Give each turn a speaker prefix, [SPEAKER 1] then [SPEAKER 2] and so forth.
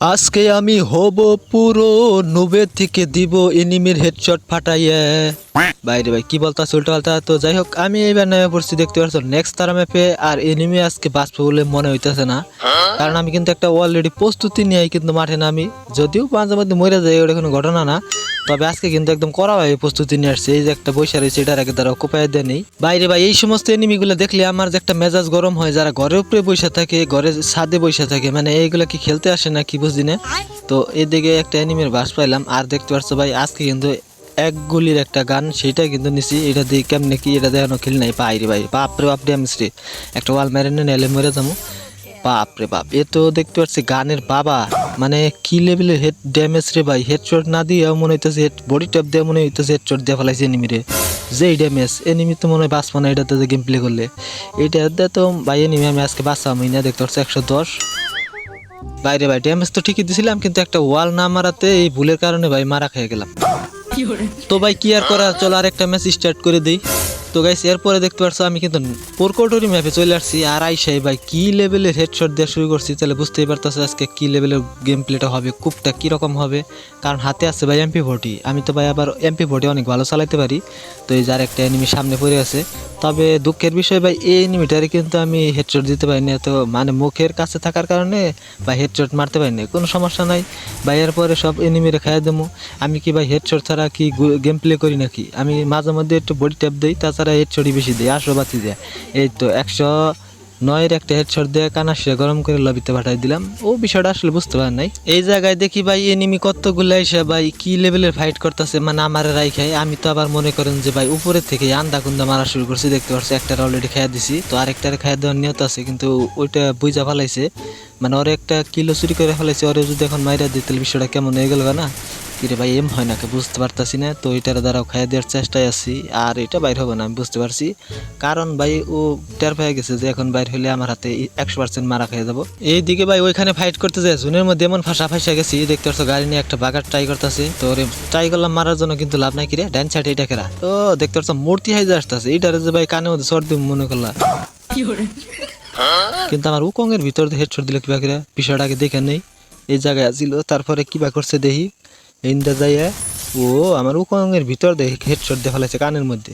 [SPEAKER 1] আজকে আমি হব পুরো নুবে থেকে দিব এনিমির হেডশট ফাটাইয়ে। বাইরে ভাই, কি বলতা উল্টা পাল্টা তো যাই হোক, আমি এবার নেমে পড়ছি, দেখতে পাচ্ছ নেক্সট তারা ম্যাপে আর এনিমি আজকে বাঁচবে বলে মনে হইতেছে না। কারণ আমি কিন্তু একটা অলরেডি প্রস্তুতি নিয়ে কিন্তু মাঠে নামি, যদিও পাঁচের মধ্যে মরে যায় ওটা কোনো ঘটনা না। তবে আজকে কিন্তু একদম হয় প্রস্তুতি নিয়ে আসছে। এই যে একটা বৈশা রয়েছে, এটার আগে তারা কোপায় নেই। বাইরে ভাই, এই সমস্ত এনিমিগুলো দেখলে আমার যে একটা মেজাজ গরম হয়, যারা ঘরের উপরে বসে থাকে ঘরে ছাদে বসে থাকে মানে এইগুলা কি খেলতে আসে না কি বুঝি না? তো এদিকে একটা এনিমির বাস পাইলাম, আর দেখতে পাচ্ছ ভাই, আজকে কিন্তু এক গুলির একটা গান, সেটা কিন্তু নিছি। এটা দিয়ে কেমনে কি, এটা দেখানো খেলি নাই। পাইরে ভাই বাপ রে বাপ ড্যামেজ রে একটা ওয়াল মেরে নিয়ে এলে মরে যাব। বাপ রে বাপ, এ তো দেখতে পাচ্ছি গানের বাবা। মানে কি লেভেলের হেড ড্যামেজ রে ভাই? হেডশট না দিয়ে মনে হইতেছে হেড বডি ট্যাপ দিয়ে মনে হইতেছে হেডশট দিয়ে ফেলাইছে এনিমি রে। যেই ড্যামেজ এনিমি তো মনে হয় বাঁচবো না এটাতে গেম প্লে করলে। এইটা তো ভাই এনিমি আমি আজকে বাঁচাবো না দেখতে পাচ্ছি একশো দশ। বাইরে ভাই ড্যামেজ তো ঠিকই দিছিলাম কিন্তু একটা ওয়াল না মারাতে এই ভুলের কারণে ভাই মারা খেয়ে গেলাম। তো ভাই কি আর করা চলো আরেকটা ম্যাচ স্টার্ট করে দিই। তো গাইস এরপরে দেখতে পাচ্ছ আমি কিন্তু পোরকোটরি ম্যাপে চলে আসছি। আর আইসাই ভাই, কি লেভেলের হেডশট দেওয়া শুরু করছি? তাহলে বুঝতেই পারতেছো আজকে কি লেভেলের গেম প্লেটা হবে, কুপটা কীরকম হবে? কারণ হাতে আছে ভাই এমপি ফোর্টি আমি তো ভাই আবার এমপি ফোর্টি অনেক ভালো চালাতে পারি। তো এই যার একটা এনিমি সামনে পড়ে আছে। তবে দুঃখের বিষয় ভাই, এই এনিমিটারে কিন্তু আমি হেডশট দিতে পারিনি তো মানে মুখের কাছে থাকার কারণে বা হেডশট মারতে পারিনি কোনো সমস্যা নাই। ভাই এরপরে সব এনিমিরে খাইয়ে দেবো। আমি কি ভাই হেডশট ছাড়া কি গেম প্লে করি নাকি? আমি মাঝে মধ্যে একটু বডি ট্যাপ দিই, তাছাড়া হেডশটই বেশি দিই আশো বাতি দেয়। এই তো একশো নয়ের একটা হেডশট দিয়ে কানাসে গরম করে লবিতে পাঠাই দিলাম। ও বিষয়টা আসলে বুঝতে পারেন নাই। এই জায়গায় দেখি ভাই এনিমি কতগুলো এসে ভাই কি লেভেলের ফাইট করতেছে মানে আমার রাই খাই আমি তো আবার মনে করেন যে ভাই উপরের থেকে আন্দা কুন্দা মারা শুরু করছি, দেখতে পাচ্ছি একটার অলরেডি খাইয়া দিছি। তো আরেকটার খাইয়া দেওয়ার নিয়ত আছে, কিন্তু ওইটা বুঝা ফেলাইছে। মানে ওর একটা কিলো চুরি করে ফেলাইছে, ওরে যদি এখন মাইরা দিই তাহলে বিষয়টা কেমন হয়ে গেল না? কিরে ভাই এম হয় নাকি বুঝতে পারতাছি না তো এটার দ্বারাও খাইয়ে দেওয়ার চেষ্টায় আছি আর এটা বাইর হবে না আমি বুঝতে পারছি। কারণ ভাই ও টের পেয়ে গেছে যে এখন বাইর হলে আমার হাতে একশো পার্সেন্ট মারা খেয়ে যাব। এইদিকে ভাই ওইখানে ফাইট করতে যায় জুনের মধ্যে এমন ফাঁসা ফাঁসা গেছি দেখতে পাচ্ছ গাড়ি নিয়ে একটা বাগার ট্রাই করতেছে। তো ট্রাই করলাম মারার জন্য কিন্তু লাভ নাই কিরে ডান সাইড এটা কেরা? তো দেখতে পাচ্ছ মূর্তি হাইজে আসতেছে এইটার যে ভাই কানে মধ্যে সর্দি মনে করলাম কিন্তু আমার উকঙ্গের ভিতর দিয়ে হেডশট দিল কিবা করে বিষয়টা আগে দেখে নেই। এই জায়গায় আসছিল তারপরে কিবা করছে দেখি। ইন্দা যাইয়া ও আমার উকঙ্গের ভিতর দিয়ে হেডশট দিয়ে লাগছে কানের মধ্যে।